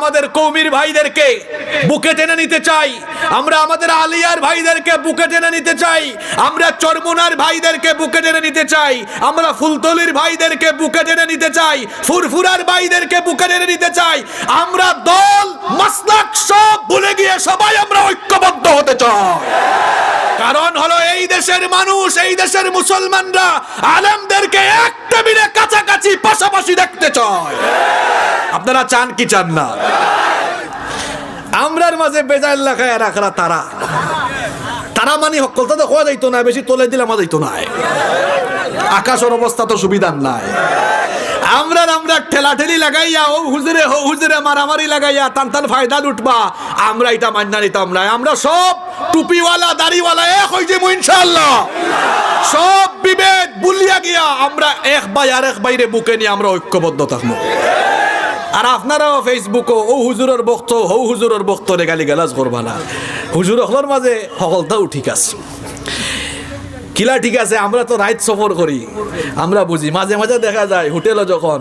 আমাদের কৌমির ভাইদেরকে বুকে টেনে নিতে চাই। আমরা আমাদের আলিয়ার ভাইদেরকে বুকে টেনে নিতে চাই। আমরা চরমুনার ভাইদেরকে বুকে টেনে নিতে চাই। আমরা ফুলতলির ভাইদেরকে বুকে টেনে নিতে চাই। ফুরফুরার ভাইদেরকে বুকে টেনে নিতে চাই। আমরা দল, মাসলাক সব ভুলে গিয়ে সবাই আমরা ঐক্যবদ্ধ হতে চাই। কারণ হলো এই দেশের মানুষ, এই দেশের মুসলমানরা আলেমদেরকে এক টেবিলে কাছাকাছি পাশাপাশি দেখতে চায়। আপনারা চান কি চান না? আমরার মাঝে বেজার লেখায় রাখরা তারা। তারা মানে হকলতা তো হওয়া যাইতো না বেশি তোলে দিলে আমার যাইতো না আকাশের অবস্থা তো সুবিধার নাই। আমরা আমরা ঠেলা ঠেলি লাগাইয়া, ও হুজুরে হো হুজুরে, মারামারি লাগাইয়া টান টান ফায়দা লুটবা। আমরা এটা মান্না নিতাম না আমরা সব টুপিওয়ালা, দাড়িওয়ালা এক হয়ে যাব ইনশাল্লাহ সব বিভেদ বুলিয়া গিয়া আমরা এক বাই আর এক বাইরে বুকে নিয়ে আমরা ঐক্যবদ্ধ থাকব। আর আপনারাও ফেসবুকও ও হুজুরের বক্ত হৌ হুজুরের বক্ত রে গালি গালাজ করবা না। হুজুর হলর মাঝে সকলটাও ঠিক আছে। কিলা ঠিক আছে, আমরা তো রাইট সফর করি। আমরা বুঝি, মাঝে মাঝে দেখা যায়, হোটেলে যখন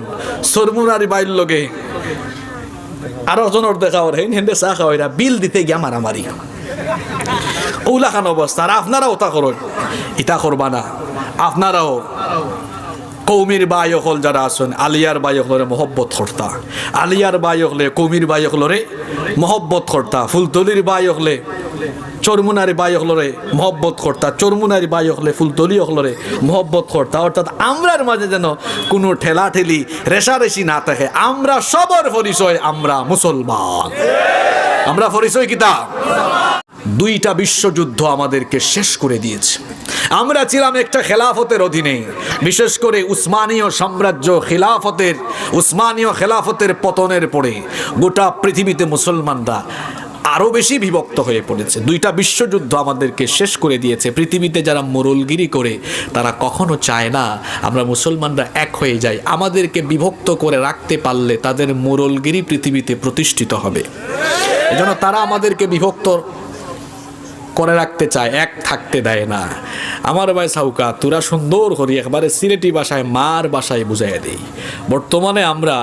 সরমুনারি বাইর লগে আরও জনের দেখা ওর হেন হেন্ডে চা খাওয়াই বিল দিতে গিয়া মারামারি। ওলা খান অবস্থা, আর আপনারাও তা করুন। ইটা করবা না। আপনারাও কৌমির বাই হল যারা আছেন, আলিয়ার বাই হলরে মহব্বত করতা। আলিয়ার বাই হলে কৌমির বাই হলরে মহব্বত করতা। ফুলতলির বাই হলে চরমুনারি বাই হলরে মহব্বত করতা। চরমুনারি বাই হলে ফুলতলি হলরে মহব্বত করতা। অর্থাৎ আমরার মাঝে যেন কোনো ঠেলা ঠেলি রেশারেশি না থাকে। আমরা সবর পরিচয়, আমরা মুসলমান। আমরা পরিচয় কিতা? দুইটা বিশ্বযুদ্ধ আমাদেরকে শেষ করে দিয়েছে। আমরা ছিলাম একটা খেলাফতের অধীনে। বিশেষ করে উসমানীয় সাম্রাজ্য খেলাফতের, উসমানীয় খেলাফতের পতনের পরে গোটা পৃথিবীতে মুসলমানরা আরও বেশি বিভক্ত হয়ে পড়েছে। দুইটা বিশ্বযুদ্ধ আমাদেরকে শেষ করে দিয়েছে। পৃথিবীতে যারা মোরলগিরি করে, তারা কখনো চায় না আমরা মুসলমানরা এক হয়ে যাই। আমাদেরকে বিভক্ত করে রাখতে পারলে তাদের মোরলগিরি পৃথিবীতে প্রতিষ্ঠিত হবে। এজন্য তারা আমাদেরকে বিভক্ত করে রাখতে চায়, এক থাকতে দেয় না। আমার ভাই সাউকা, তোরা সুন্দর করি একবারে সিলেটি বাসায় মার বাসায় বুঝাই দেই। বর্তমানে আমরা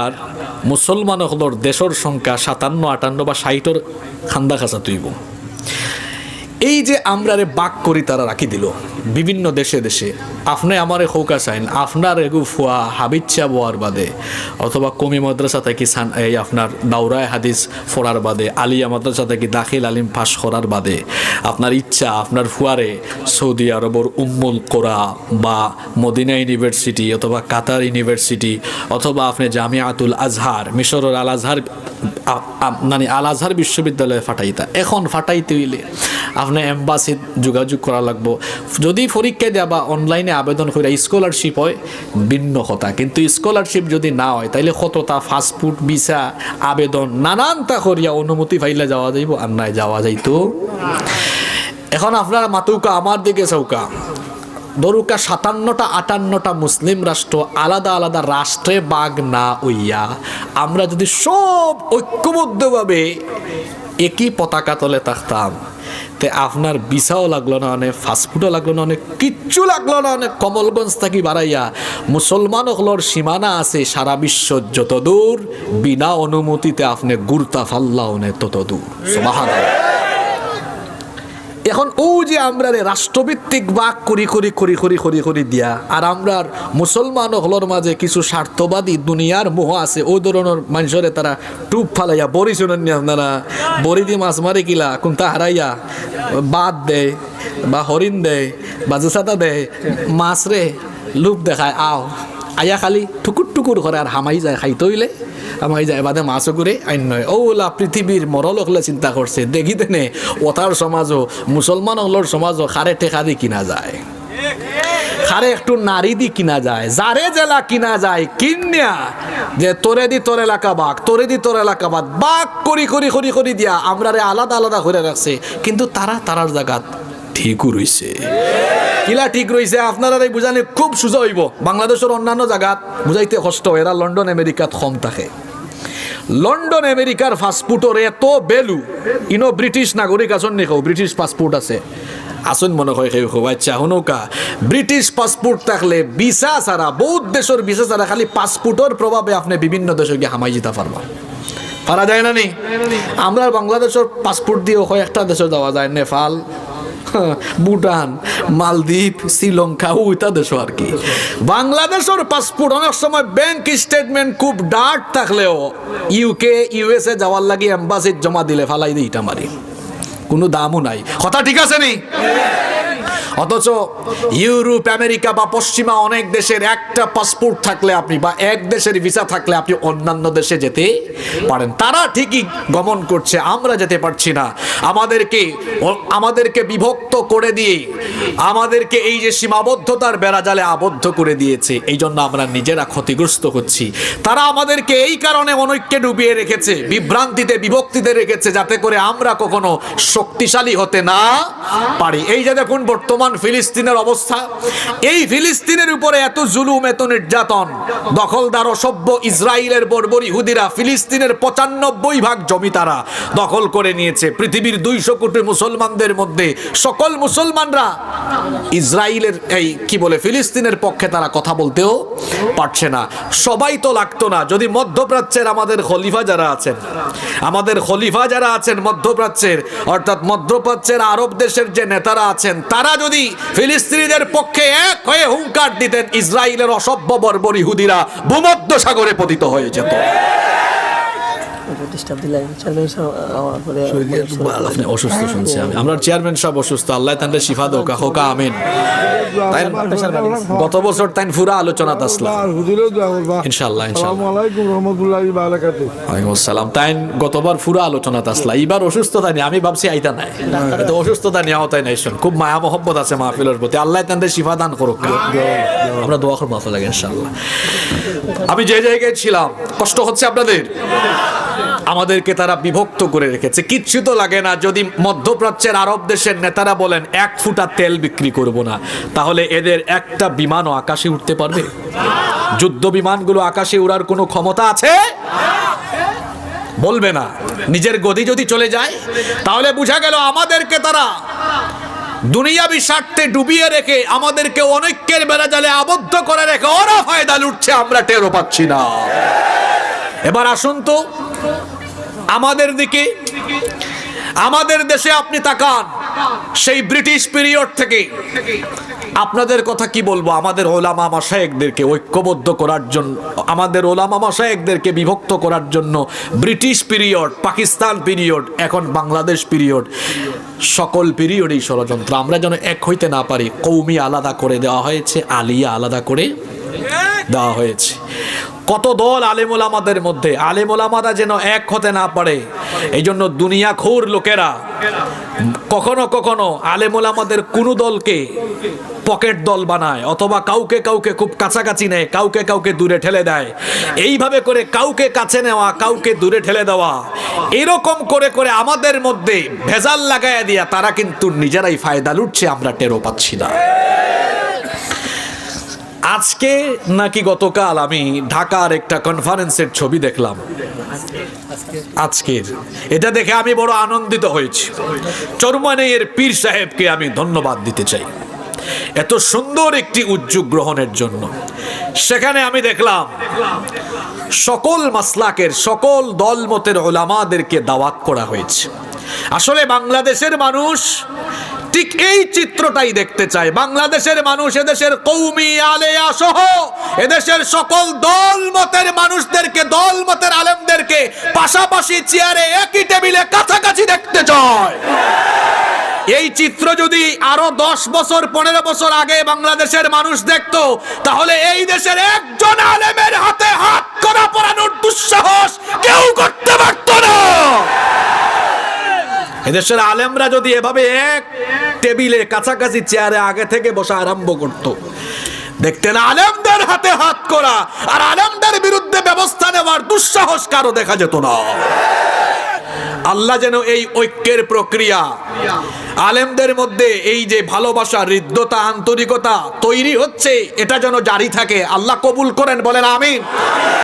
মুসলমান হলোর দেশের সংখ্যা সাতান্ন, আটান্ন বা ষাটর খান্দা খাসা তুইব। এই যে আমরা রে বাক করি, তারা রাখি দিল। বিভিন্ন দেশে দেশে। আপনি আমারে হৌকা চাইন আপনার এগু ফুয়া হাবিচ্ছা বোয়ার বাদে। অথবা কমি মাদ্রাসা থেকে সান এই আপনার দাউরায় হাদিস ফোড়ার বাদে, আলিয়া মাদ্রাসা থেকে দাখিল আলিম ফাঁস করার বাদে। আপনার ইচ্ছা, আপনার ফুয়ারে সৌদি আরবর উম্মুল কোরা বা মদিনা ইউনিভার্সিটি অথবা কাতার ইউনিভার্সিটি অথবা আপনি জামিয়াতুল আজহার, মিশরের আল আজহার মানে আল আজহার বিশ্ববিদ্যালয়ে ফাটাইতা। এখন ফাটাইতে হইলে আপনি এম্বাসিত যোগাযোগ করা লাগবো। যদি পরীক্ষা দেওয়া বা অনলাইনে আবেদন করে স্কলারশিপ হয়, ভিন্ন কথা। কিন্তু স্কলারশিপ যদি না হয়, তাইলে কতটা ফাস্টফুড ভিসা আবেদন নানানটা করিয়া অনুমতি পাইলে যাওয়া যাইব আর নাই যাওয়া যাইতো। এখন আপনারা মাতুকা, আমার দিকে চৌকা ধরুকা সাতান্নটা, আটান্নটা মুসলিম রাষ্ট্র আলাদা আলাদা রাষ্ট্রে বাঘ না হইয়া, আমরা যদি সব ঐক্যবদ্ধভাবে একই পতাকা তলে থাকতাম তে আপনার বিসাও লাগল না, অনেক ফাস্টফুডও লাগল না, অনেক কিচ্ছু লাগল না, অনেক কমলগঞ্জ থাকি বাড়াইয়া মুসলমান হলর সীমানা আছে সারা বিশ্ব যত দূর বিনা অনুমতিতে আপনি গুরতা ফাল্লাও নে তত দূর। এখন ও যে আমরা রে রাষ্ট্রভিত্তিক বাক করি করি করি করি করি করি দিয়া, আর আমরা মুসলমান হলর মাঝে কিছু স্বার্থবাদী দুনিয়ার মোহ আছে ওই ধরনের মানুষরে তারা টুপ ফালাইয়া, বড়ি শুনেন নি আপনারা? বড়ি দিয়ে মাছ মারে কিলা? কোনটা হারাইয়া? বাদ দেয় বা হরিণ দেয় বা জোসাতা দেয় মাছ রে লুপ দেখায়, আও, আয়া খালি টুকুর টুকুর করে আর হামাই যায় খাইতে হইলে হামাই যায় বাদে মাছও করে আইন ওলা পৃথিবীর মরল হলে চিন্তা করছে দেখি তেনে ওতার সমাজও মুসলমান হলোর সমাজও খারে টেকা দি কিনা যায়। খারে একটু নারী দি কিনা যায় যারে জেলা কিনা যায়, কিনিয়া যে তোরে দি তোর এলাকা বাঘ তোরে দি তোর এলাকা বাঘ বাঘ করি করি করি করি দিয়া আমরা আলাদা আলাদা করে রাখছে কিন্তু তারা তারার জায়গাত ঠিকও রইছে কিলা ঠিক রইছে আপনারা এই বুঝানি খুব সোজা হইব। বাংলাদেশের অন্যান্য জায়গাত বুঝাইতে কষ্ট এরা লন্ডন আমেরিকাত কম থাকে। লন্ডন আমেরিকার পাসপোর্টর এত বেলু। ইনো ব্রিটিশ নাগরিক আছেন নি কেউ ব্রিটিশ পাসপোর্ট আছে। আসুন মনে হয় কেউ কেউ আচ্ছা হুনকা ব্রিটিশ পাসপোর্ট থাকলে ভিসা ছাড়া বহুত দেশের ভিসা ছাড়া খালি পাসপোর্টের প্রভাবে আপনি বিভিন্ন দেশে গিয়ে হামাই যেতে পারবা পারা যায় না নি? আমরা বাংলাদেশের পাসপোর্ট দিয়ে কয়েকটা দেশে যাওয়া যায় নেপাল ভুটান, মালদ্বীপ, শ্রীলঙ্কা ওইটা দেশ আর কি। বাংলাদেশের পাসপোর্ট অনেক সময় ব্যাংক স্টেটমেন্ট খুব ডার্ট থাকলেও ইউকে ইউএসএ যাওয়ার লাগে এম্বাসির জমা দিলে ফালাই দিই ইটা মারি। কোনো দামও নাই। কথা ঠিক আছে নি? অথচ ইউরোপ, আমেরিকা বা পশ্চিমা অনেক দেশের একটা পাসপোর্ট থাকলে আপনি বা এক দেশের ভিসা থাকলে আপনি অন্যান্য দেশে যেতে পারেন। তারা ঠিকই গমন করছে, আমরা যেতে পারছি না। আমাদেরকে আমাদেরকে বিভক্ত করে দিয়ে, আমাদেরকে এই যে সীমাবদ্ধতার বেড়াজালে আবদ্ধ করে দিয়েছে, এই জন্য আমরা নিজেরা ক্ষতিগ্রস্ত হচ্ছি। তারা আমাদেরকে এই কারণে অনৈক্যে ডুবিয়ে রেখেছে, বিভ্রান্তিতে, বিভক্তিতে রেখেছে, যাতে করে আমরা কখনো শক্তিশালী হতে না পারি। এই যে দেখুন, বর্তমান ফিলিস্তিনের অবস্থা। এই ফিলিস্তিনের উপরে এত জুলুম, এত নির্যাতন। দখলদার অসভ্য ইসরায়েলের বর্বর ইহুদিরা ফিলিস্তিনের পঁচানব্বই ভাগ জমি তারা দখল করে নিয়েছে। পৃথিবীর দুইশো কোটি মুসলমানদের মধ্যে সকল মুসলমানরা ইসরায়েলের এই কি বলে, ফিলিস্তিনের পক্ষে তারা কথা বলতেও পারছে না। সবাই তো লাগতো না, যদি মধ্যপ্রাচ্যের আমাদের খলিফা যারা আছেন, আমাদের খলিফা যারা আছেন মধ্যপ্রাচ্যের, অর্থাৎ মধ্যপ্রাচ্যের আরব দেশের যে নেতারা আছেন, তারা যদি ফিলিস্তিনিদের পক্ষে এক হয়ে হুঙ্কার দিতেন ইসরায়েলের অসভ্য বর্বর ইহুদিরা ভূমধ্য সাগরে পতিত হয়ে যেত। ডিস্টার্ব দিলেন চেয়ারম্যান সাহেব আমার পরে আপনি অসুস্থ শুনছি আমি। আমরা চেয়ারম্যান সাহেব অসুস্থ। আল্লাহ তান্ডে শিফা দোকা হোকা আমিন। গত বছর তাই পুরা আসলাম। ইনশাআল্লাহ, ইনশাআল্লাহ। আলাইকুম রহমতুল্লাহি বারাকাতুহু ওয়ালাইকুম আসসালাম। তাই গতবার পুরো আসলা। এইবার অসুস্থতা নিয়ে আমি ভাবছি আইতা নাই। তো অসুস্থতা নিয়ে তাই নাই শোন খুব মায়া মহব্বত আছে মাহফিলের প্রতি। আল্লাহ তাদের শিফা দান করুক। আমরা দোয়া করব মাফা লাগে ইনশাআল্লাহ। আমি যে জায়গায় ছিলাম কষ্ট হচ্ছে আপনাদের? আমাদেরকে তারা বিভক্ত করে রেখেছে। কিচ্ছু তো লাগে না, যদি মধ্যপ্রাচ্যের আরব দেশের নেতারা বলেন, এক ফুটা তেল বিক্রি করব না, তাহলে এদের একটা বিমানও আকাশে উঠতে পারবে? যুদ্ধ বিমানগুলো আকাশে উড়ার কোনো ক্ষমতা আছে? বলবে না। নিজের গদি যদি চলে যায়, তাহলে বুঝা গেল আমাদেরকে তারা দুনিয়াবি স্বার্থে ডুবিয়ে রেখে আমাদেরকে অনৈক্যের বেড়া জালে আবদ্ধ করে রেখে ওরা ফায়দা লুটছে আমরা টেরও পাচ্ছি না। এবার আসুন তো আমাদের দিকে, আমাদের দেশে আপনি তাকান, সেই ব্রিটিশ পিরিয়ড থেকে। আপনাদের কথা কি বলব? আমাদের ওলামা মাসায়েকদেরকে ঐক্যবদ্ধ করার জন্য, আমাদের ওলামা মাসায়েকদেরকে বিভক্ত করার জন্য ব্রিটিশ পিরিয়ড, পাকিস্তান পিরিয়ড, এখন বাংলাদেশ পিরিয়ড, সকল পিরিয়ডেই ষড়যন্ত্র। আমরা যেন এক হইতে না পারি, কৌমি আলাদা করে দেওয়া হয়েছে, আলিয়া আলাদা করে দেওয়া হয়েছে। কত দল আলেমুল আমাদের মধ্যে। আলেমুল আমারা যেন এক হতে না পারে। এই জন্য দুনিয়া খুর লোকেরা, কখনো কখনো আলেমুল আমাদের কোনো দলকে পকেট দল বানায়, অথবা কাউকে কাউকে খুব কাছাকাছি নেয়, কাউকে কাউকে দূরে ঠেলে দেয়। এইভাবে করে কাউকে কাছে নেওয়া, কাউকে দূরে ঠেলে দেওয়া, এরকম করে করে আমাদের মধ্যে ভেজাল লাগাইয়া দিয়া তারা কিন্তু নিজেরাই ফায়দা লুটছে, আমরা টেরো পাচ্ছি না। আজকে নাকি গতকাল আমি ঢাকার একটা কনফারেন্সের ছবি দেখলাম। আজকের। এটা দেখে আমি বড় আনন্দিত হয়েছি। চরমানের পীর সাহেবকে আমি ধন্যবাদ দিতে চাই। এত সুন্দর একটি উদ্যোগ গ্রহণের জন্য। সেখানে আমি দেখলাম, সকল মাসলাকের, সকল দলমতের ওলামাদেরকে দাওয়াত করা হয়েছে। আসলে বাংলাদেশের মানুষ ঠিক এই চিত্রটাই দেখতে চায় বাংলাদেশের মানুষ, এদেশের কৌমি, আলেয়া সহ এদেশের সকল দল মতের মানুষদেরকে, দল মতের আলেমদেরকে পাশাপাশি চেয়ারে একই টেবিলে কাছাকাছি দেখতে চায় এই চিত্র যদি আরও দশ বছর, পনেরো বছর আগে বাংলাদেশের মানুষ দেখতো, তাহলে এই দেশের একজন আলেমের হাতে হাত করা পরানোর দুঃসাহস কেউ করতে পারত না। এদেশের আলেমরা যদি এভাবে এক টেবিলে কাছাকাছি চেয়ারে আগে থেকে বসা আরম্ভ করত, দেখতেন আলেমদের হাতে হাত করা আর আলেমদের বিরুদ্ধে ব্যবস্থা নেওয়ার দুঃসাহস কারও দেখা যেত না। আল্লাহ যেন এই ঐক্যের প্রক্রিয়া আলেমদের মধ্যে এই যে ভালোবাসা, হৃদ্যতা, আন্তরিকতা তৈরি হচ্ছে, এটা যেন জারি থাকে। আল্লাহ কবুল করেন, বলেন আমিন।